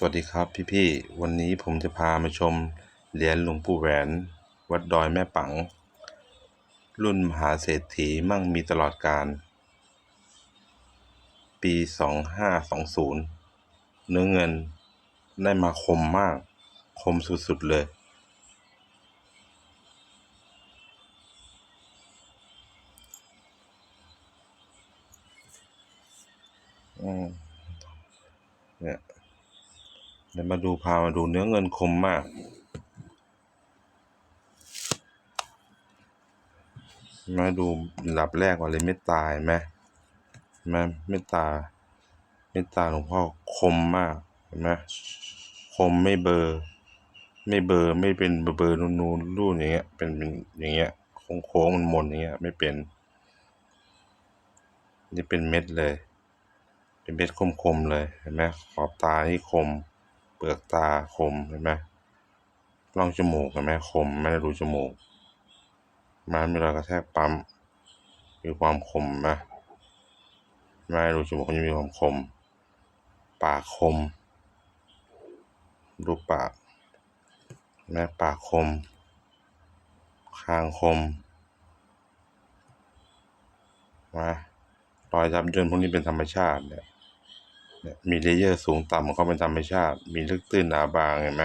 สวัสดีครับพี่ๆ วันนี้ผมจะพามาชมเหรียญหลวงปู่แหวน วัดดอยแม่ปัง รุ่นมหาเศรษฐีมั่งมีตลอดการ ปี 2520 เนื้อเงินได้มาคมมาก คมสุดๆเลย อืมเนี่ย ดี๋ยวมาดูพามาดูเนื้อเงินคมมาก มาดูหลับแรกก่อนเลยเมตตาเห็นไหมเห็นไหมเมตตา เมตตาหลวงพ่อคมมากเห็นไหมคมไม่เบอร์ไม่เบอร์ไม่เป็นเบอเบลอนูนนูนรูนอย่างเงี้ยเป็นเป็นอย่างเงี้ยโค้งโค้งมันมนอย่างเงี้ยไม่เป็น นี่เป็นเม็ดเลย เป็นเม็ดคมคมๆเลยเห็นไหมขอบตานี่คม เปลือกตาคมเห็นไหมร่องจมูกเห็นไหมคมไม่ได้ดูจมูก มันมีรอยกระแทกปั๊มมีความคมนะไม่ได้ดูจมูกมันจะมีความคม ปากคมดูปากแม่ปากคม คางคมนะรอยยับยนพวกนี้เป็นธรรมชาติเนี่ยเนี่ย มีเลเยอร์สูงต่ำของเขาเป็นธรรมชาติ มีลึกตื้นหนาบางเห็นไหม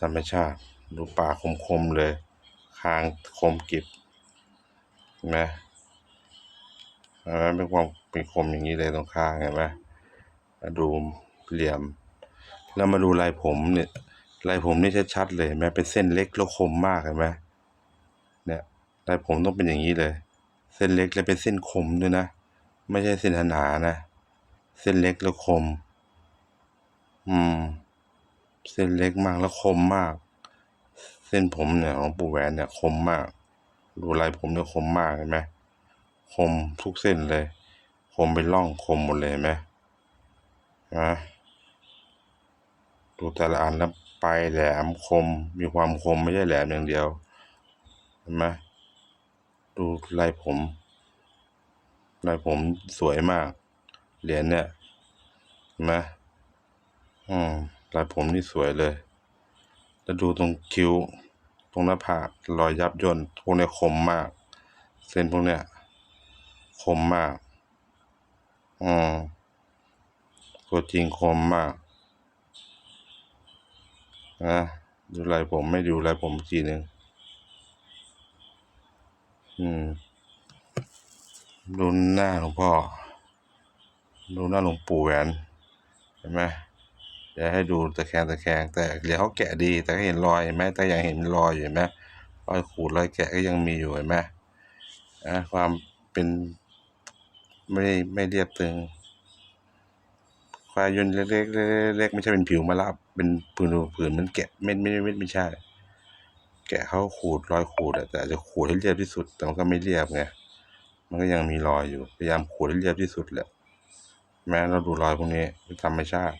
ธรรมชาติ ดูปากคมๆเลย คางคมกริบเห็นไหมเห็นไหมเป็นความเป็นคมอย่างนี้เลยตรงคางเห็นไหมมาดูเหลี่ยม แล้วมาดูลายผมเนี่ยลายผมนี่ชัดๆเลยเห็นไหมเป็นเส้นเล็กแล้วคมมากเห็นไหมเนี่ยลายผมต้องเป็นอย่างนี้เลย เส้นเล็กและเป็นเส้นคมด้วยนะ ไม่ใช่เส้นหนาๆนะ เส้นเล็กแล้วคม อืม เส้นเล็กมากแล้วคมมาก เส้นผมเนี่ยของปู่แหวนเนี่ยคมมาก ดูลายผมเนี่ยคมมากเห็นไหมคมทุกเส้นเลย คมเป็นร่องคมหมดเลยเห็นไหมนะดูแต่ละอันแล้วปลายแหลมคม มีความคมไม่ใช่แหลมอย่างเดียวเห็นไหมดูลายผม ลายผมสวยมาก เหรียญเนี่ยเห็นไหมอืมลายผมนี่สวยเลย แล้วดูตรงคิ้ว ตรงหน้าผากรอยยับย่นพวกเนี้ยคมมาก เส้นพวกเนี้ยคมมาก อืมตัวจริงคมมากนะดูลายผมไม่ดูลายผมทีหนึ่งอืม ดูหน้าหลวงพ่อ ดูหน้าหลวงปู่แหวน เห็นไหมเดี๋ยวให้ดูตะแคงตะแคง แต่เหรียญเขาแกะดี แต่ก็เห็นรอยเห็นไหมแต่ยังเห็นรอยอยู่เห็นไหมรอยขูดรอยแกะก็ยังมีอยู่เห็นไหมนะความเป็นไม่ไม่เรียบตึงควายยนเล็กๆเล็กๆไม่ใช่เป็นผิวมาลับเป็นผืนผืนมันแกะไม่ไม่ไม่ไม่ใช่ แกะเขาขูดรอยขูดอะแต่จะขูดให้เรียบที่สุดแต่มันก็ไม่เรียบไง มันก็ยังมีรอยอยู่ พยายามขูดให้เรียบที่สุดแหละ แม้เราดูรอยพวกนี้เป็นธรรมชาติ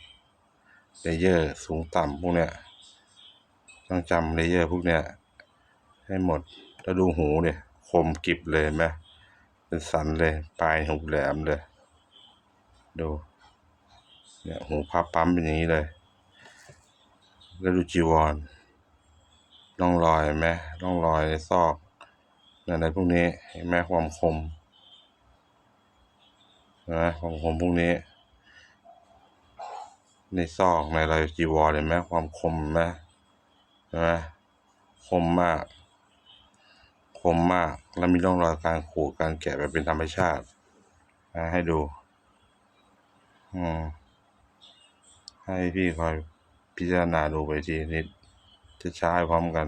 เลเยอร์สูงต่ำพวกเนี้ยต้องจำเลเยอร์พวกเนี้ยให้หมดแล้วดูหูเนี่ยคมกริบเลยไหมเป็นสันเลยปลายหูแหลมเลย ดูเนี่ยหูพับปั๊มเป็นอย่างนี้เลย แล้วดูจีวรร่องรอยไหมร่องรอยซอกอะไรพวกนี้เห็นไหมความคม นไหมความคมพวกนี้ ในซอกในรอยจีวรเห็นไหมความคมนไหมเห็นไหมคมมาก คมมากแล้วมีร่องรอยการขูดการแกะแบบเป็นธรรมชาตินะให้ดู อืมให้พี่คอยพิจารณาดูไปทีนิดจะใช้พร้อมกัน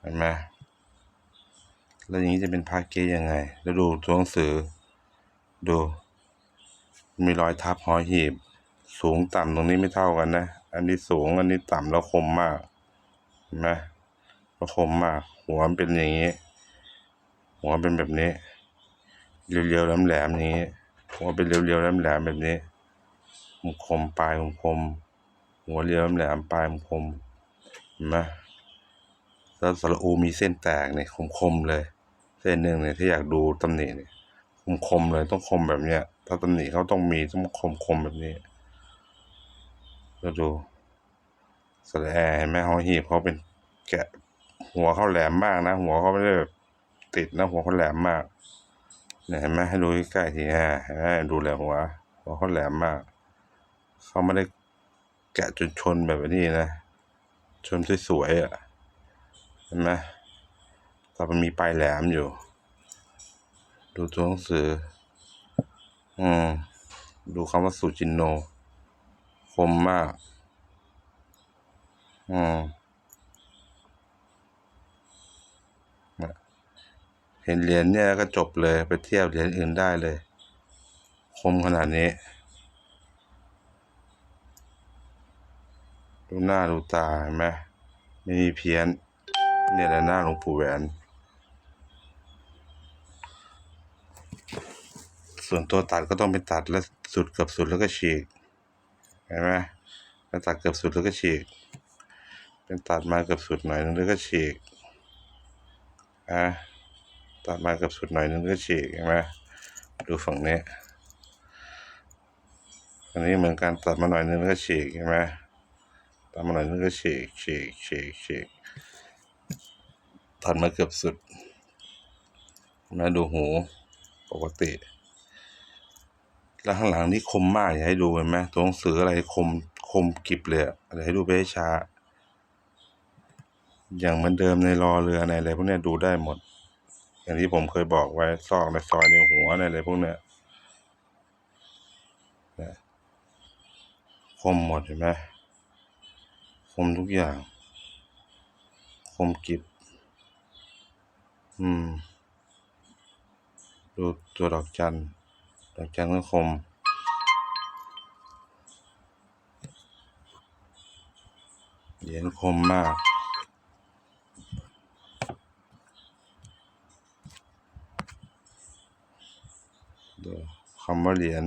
เห็นไหมแล้วอย่างนี้จะเป็นพาเกยังไง แล้วดูตัวหนังสือ ดู มีรอยทับหอหีบ สูงต่ำตรงนี้ไม่เท่ากันนะ อันนี้สูงอันนี้ต่ำแล้วคมมากนไหมแล้วคมมาก หัวมันเป็นอย่างนี้ หัวเป็นแบบนี้ เรียวๆแหลมๆอย่างนี้ หัวเป็นเรียวๆแหลมๆแบบนี้คมคมปลายคมคม หัวเรียวแหลมปลายคมคมเห็นไหมแล้วสระอูมีเส้นแตกเนี่ยคมคมเลย เส้นหนึ่งเนี่ยถ้าอยากดูตำหนิเนี่ย คมคมเลยต้องคมแบบเนี้ย ถ้าตำหนิเขาต้องมีต้องคมคมแบบนี้แล้วดูสระแอร์เห็นไหมหอหีบเขาเป็นแกะหัวเขาแหลมมากนะ หัวเขาไม่ได้แบบติดนะ หัวเขาแหลมมากเนี่ยเห็นไหมให้ดูใกล้ๆทีฮะเห็นไหมดูแหลมหัวหัวเขาแหลมมากเขาไม่ได้แกะจนชนแบบนี้นะชนสวยๆอะเห็นไหมแต่มันมีปลายแหลมอยู่ ดูตัวหนังสือ อืม ดูคำว่าสุจินโน คมมาก อืมเห็นเหรียญเนี่ยก็จบเลย ไปเทียบเหรียญอื่นได้เลย คมขนาดนี้ ดูหน้าดูตาเห็นไหมไม่มีเพี้ยน เนี่ยแหละหน้าหลวงปู่แหวน ส่วนตัวตัดก็ต้องไปตัดแล้วสุดเกือบสุดแล้วก็ฉีกเห็นไหมไปตัดเกือบสุดแล้วก็ฉีก เป็นตัดมาเกือบสุดหน่อยนึงแล้วก็ฉีกอะตัดมาเกือบสุดหน่อยนึงแล้วก็ฉีกเห็นไหมดูฝั่งนี้อันนี้เหมือนกันตัดมาหน่อยนึงแล้วก็ฉีกเห็นไหมตัดมาหน่อยนึงก็ฉีกฉีกฉีกฉีกตัดมาเกือบสุดมาดูหูปกติ แล้วข้างหลังนี่คมมากอยากให้ดูเห็นไหมตัวหนังสืออะไรคมคมกริบเลยอะเดี๋ยวให้ดูไปให้ช้า อย่างเหมือนเดิมในรอเรือในอะไรพวกนี้ดูได้หมด อย่างที่ผมเคยบอกไว้ซอกในซอยในหัวในอะไรพวกเนี้ยคมหมดเห็นไหมคมทุกอย่าง คมกริบอืม ดูตัวดอกจัน ดอกจันก็คมเหรียญคมมากดูคำว่าเหรียญ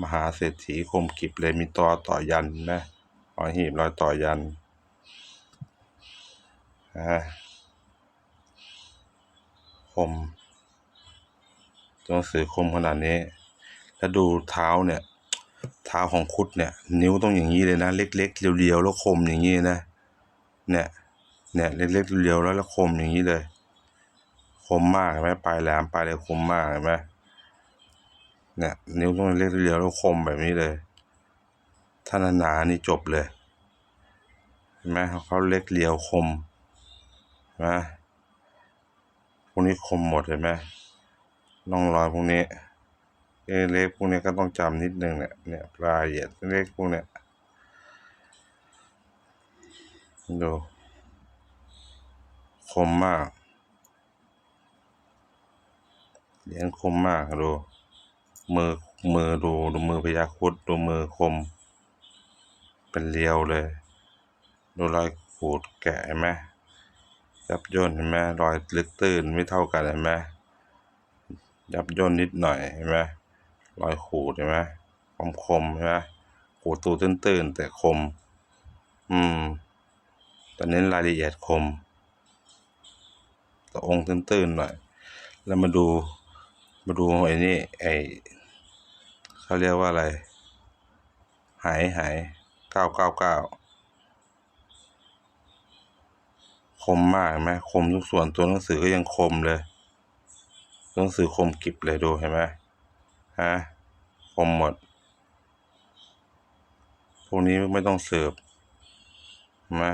มหาเศรษฐีคมกิบเลยมีต่อต่อยันนะหอหีบรอยต่อยันอ่าคมตัวหนังสือคมขนาดนี้ แล้วดูเท้าเนี่ย เท้าของคุดเนี่ย นิ้วต้องอย่างนี้เลยนะ เล็กๆเรียวๆแล้วคมอย่างนี้นะ เนี่ยเนี่ยเล็กๆเรียวๆแล้วแล้วคมอย่างนี้เลย คมมากเห็นไหมปลายแหลมปลายเลยคมมากเห็นไหมเนี่ยนิ้วต้องเล็กๆเรียวแล้วคมแบบนี้เลย ถ้าหนาๆนี่จบเลยเห็นไหมเขาเล็กเรียวคมเห็นไหมพวกนี้คมหมดเห็นไหมร่องรอยพวกนี้ เล็กๆพวกนี้ก็ต้องจำนิดนึงเนี่ยเนี่ยรายละเอียดเล็กพวกเนี้ยดูคมมากเหรียญคมมากดูมือมือดูดูมือพญาครุดดูมือคม เป็นเรียวเลย ดูรอยขูดแกะเห็นไหมยับย่นเห็นไหมรอยลึกตื้นไม่เท่ากันเห็นไหมยับย่นนิดหน่อยเห็นไหม รอยขูดเห็นไหมคมคมๆเห็นไหมขูดตูตื้นๆแต่คม อืมแต่เน้นรายละเอียดคมแต่องค์ตื้นๆหน่อย แล้วมาดูมาดูไอ้นี่ไอ้เขาเรียกว่าอะไร หายหายเก้าเก้าเก้าคมมากเห็นไหมคมทุกส่วนตัวหนังสือก็ยังคมเลย หนังสือคมกริบเลยดูเห็นไหมฮะ คมหมด พวกนี้ไม่ต้องเสิร์ฟนไหมา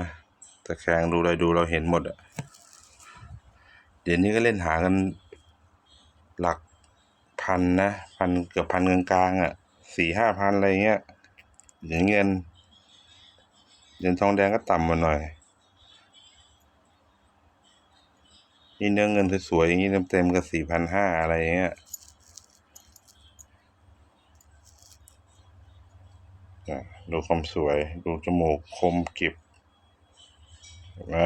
ตะแคงดูอะไรดูเราเห็นหมดอะเดี๋ยวนี้ก็เล่นหากันหลักพันนะ พันเกือบพันกลางๆอะสี่ห้าพันอะไรเงี้ยเหรียญเงินเหรียญทองแดงก็ต่ำมาหน่อย นี่เนื้อเงินสวยๆอย่างนี้เต็มๆก็สี่พันห้าอะไรเงี้ยอะ ดูความสวย ดูจมูกคมกริบเห็นไหม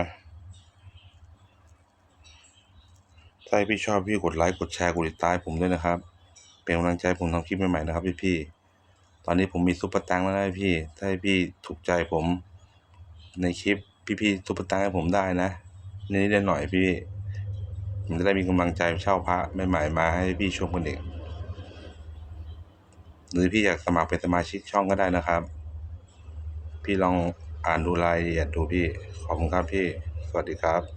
ถ้าพี่ชอบพี่กดไลค์กดแชร์กดติดตามผมด้วยนะครับ เป็นกำลังใจผมทำคลิปใหม่ๆนะครับพี่พี่ๆตอนนี้ผมมีซุปเปอร์ตังค์แล้วนะพี่ ถ้าพี่ถูกใจผมในคลิปพี่ๆซุปเปอร์ตังค์ให้ผมได้นะนิดๆหน่อยพี่ผมจะได้มีกำลังใจเช่าพระใหม่ๆมาให้พี่ชมกันเอง หรือพี่อยากสมัครเป็นสมาชิกช่องก็ได้นะครับ พี่ลองอ่านดูรายละเอียดดูพี่ ขอบคุณครับพี่ สวัสดีครับ